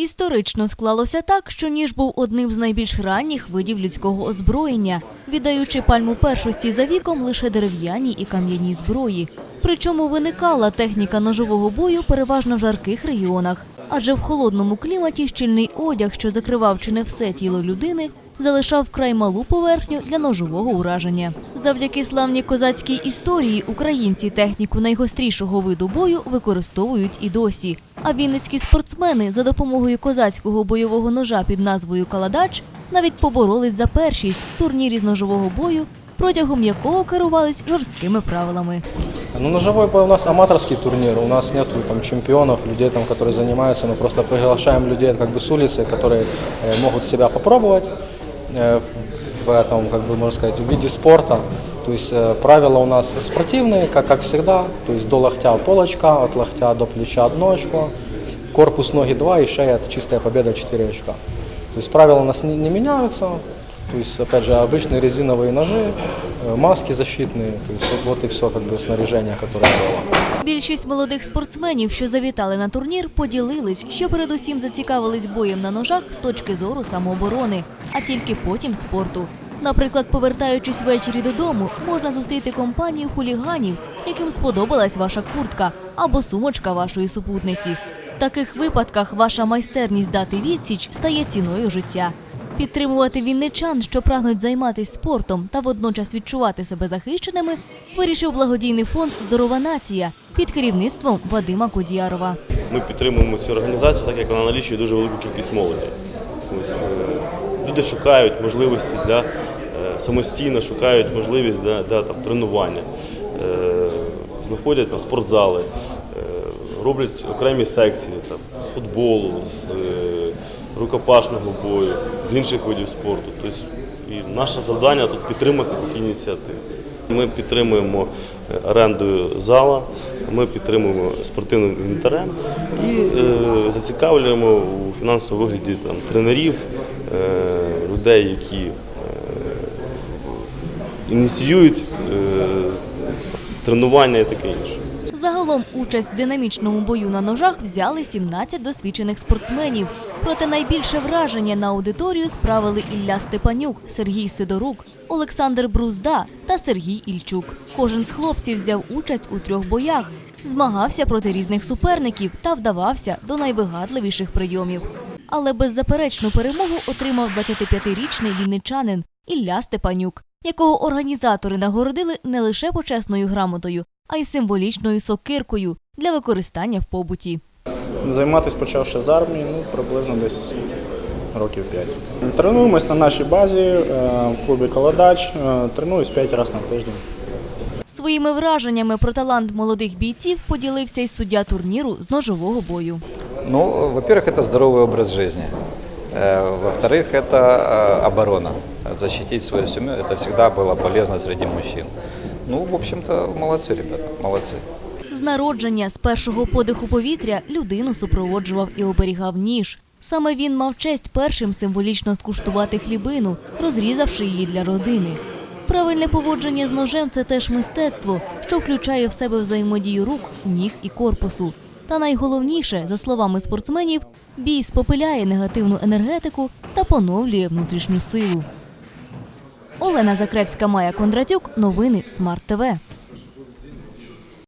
Історично склалося так, що ніж був одним з найбільш ранніх видів людського озброєння, віддаючи пальму першості за віком лише дерев'яній і кам'яній зброї. Причому виникала техніка ножового бою переважно в жарких регіонах, адже в холодному кліматі щільний одяг, що закривав чи не все тіло людини, залишав вкрай малу поверхню для ножового ураження. Завдяки славній козацькій історії українці техніку найгострішого виду бою використовують і досі. А вінницькі спортсмени за допомогою козацького бойового ножа під назвою Каладач навіть поборолись за першість в турнірі з ножового бою, протягом якого керувались жорсткими правилами. Ну, ножевой бой у нас аматорский турнир, у нас нету там чемпионов, людей, там, которые занимаются, мы просто приглашаем людей как бы с улицы, которые э, могут себя попробовать э, в- в этом, как бы можно сказать, виде спорта. То есть э, правила у нас спортивные, как, как всегда, то есть до локтя полочка, от локтя до плеча одно очко, корпус, ноги два и шея, это чистая победа 4 очка. То есть правила у нас не, не меняются, то есть, опять же, обычные резиновые ножи, э, маски защитные, то есть вот, вот и все как бы снаряжение, которое было. Більшість молодих спортсменів, що завітали на турнір, поділились, що передусім зацікавились боєм на ножах з точки зору самооборони, а тільки потім спорту. Наприклад, повертаючись ввечері додому, можна зустріти компанію хуліганів, яким сподобалась ваша куртка або сумочка вашої супутниці. В таких випадках ваша майстерність дати відсіч стає ціною життя. Підтримувати вінничан, що прагнуть займатися спортом та водночас відчувати себе захищеними, вирішив благодійний фонд Здорова нація під керівництвом Вадима Кодіярова. Ми підтримуємо цю організацію, так як вона налічує дуже велику кількість молоді. Ось, е, люди шукають можливості для самостійно шукають можливість для, для там, тренування, е, знаходять там, спортзали, е, роблять окремі секції там, з футболу, з е, рукопашного бою, з інших видів спорту. Тобто, і наше завдання тут підтримати такі ініціативи. Ми підтримуємо е, орендою зала, ми підтримуємо спортивним інвентарем і е, зацікавлюємо у фінансовому вигляді там, тренерів, е, людей, які ініціюють е, тренування і таке інше. Загалом участь в динамічному бою на ножах взяли 17 досвідчених спортсменів. Проте найбільше враження на аудиторію справили Ілля Степанюк, Сергій Сидорук, Олександр Брузда та Сергій Ільчук. Кожен з хлопців взяв участь у трьох боях, змагався проти різних суперників та вдавався до найвигадливіших прийомів. Але беззаперечну перемогу отримав 25-річний вінничанин Ілля Степанюк, якого організатори нагородили не лише почесною грамотою, а й символічною сокиркою для використання в побуті. Займатися почав ще з армії, ну, приблизно десь років 5. Тренуємось на нашій базі е, в клубі Каладач. Е, Тренуюсь 5 разів на тиждень. Своїми враженнями про талант молодих бійців поділився й суддя турніру з ножового бою. Ну, во-первых, это здоровый образ жизни. Э, Во-вторых, это э, оборона. Защитить свою семью, это всегда было полезно среди мужчин. Ну, в общем-то, молодцы ребята, молодцы. З народження з першого подиху повітря людину супроводжував і оберігав ніж. Саме він мав честь першим символічно скуштувати хлібину, розрізавши її для родини. Правильне поводження з ножем це теж мистецтво, що включає в себе взаємодію рук, ніг і корпусу. Та найголовніше, за словами спортсменів, бій спопиляє негативну енергетику та поновлює внутрішню силу. Олена Закревська, Майя Кондратюк. Новини Смарт ТВ.